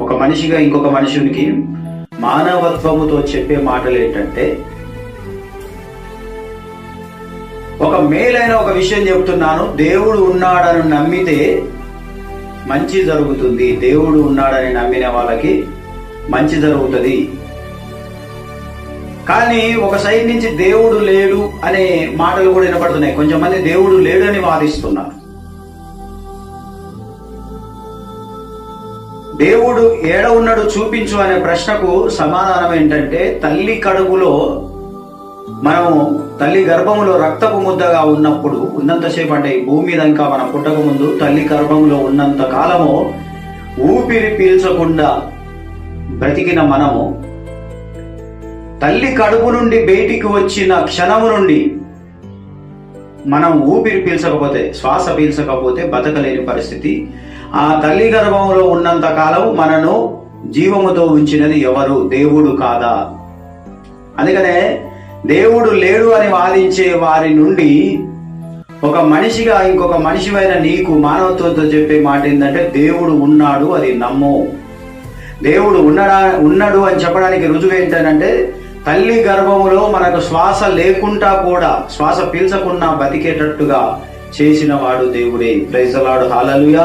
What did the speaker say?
ఒక మనిషిగా ఇంకొక మనుషునికి మానవత్వముతో చెప్పే మాటలు ఏంటంటే ఒక మేలైన ఒక విషయం చెప్తున్నాను దేవుడు ఉన్నాడని నమ్మితే మంచి జరుగుతుంది. దేవుడు ఉన్నాడని నమ్మిన వాళ్ళకి మంచి జరుగుతుంది. కానీ ఒక సైడ్ నుంచి దేవుడు లేడు అనే మాటలు కూడా వినపడుతున్నాయి. కొంచెం మంది దేవుడు లేడు అని వాదిస్తున్నారు. దేవుడు ఏడ ఉన్నాడు చూపించు అనే ప్రశ్నకు సమాధానం ఏంటంటే తల్లి కడుపులో మనము తల్లి గర్భములో రక్తపు ముద్దగా ఉన్నప్పుడు ఉన్నంతసేపు అంటే ఈ భూమి మీద ఇంకా మనం పుట్టక ముందు తల్లి గర్భంలో ఉన్నంత కాలము ఊపిరి పీల్చకుండా బ్రతికిన మనము తల్లి కడుపు నుండి బయటికి వచ్చిన క్షణము నుండి మనం ఊపిరి పీల్చకపోతే శ్వాస పీల్చకపోతే బతకలేని పరిస్థితి. ఆ తల్లి గర్భంలో ఉన్నంత కాలం మనను జీవముతో ఉంచినది ఎవరు? దేవుడు కాదా? అందుకనే దేవుడు లేడు అని వాదించే వారి నుండి ఒక మనిషిగా ఇంకొక మనిషివైన నీకు మానవత్వంతో చెప్పే మాట ఏంటంటే దేవుడు ఉన్నాడు అది నమ్ము. దేవుడు ఉన్నడా ఉన్నాడు అని చెప్పడానికి రుజువు ఏంటంటే తల్లి గర్భములో మనకు శ్వాస లేకుండా కూడా శ్వాస పీల్చకుండా బతికేటట్టుగా చేసిన వాడు దేవుడే. ప్రైజలాడు హాలలుయా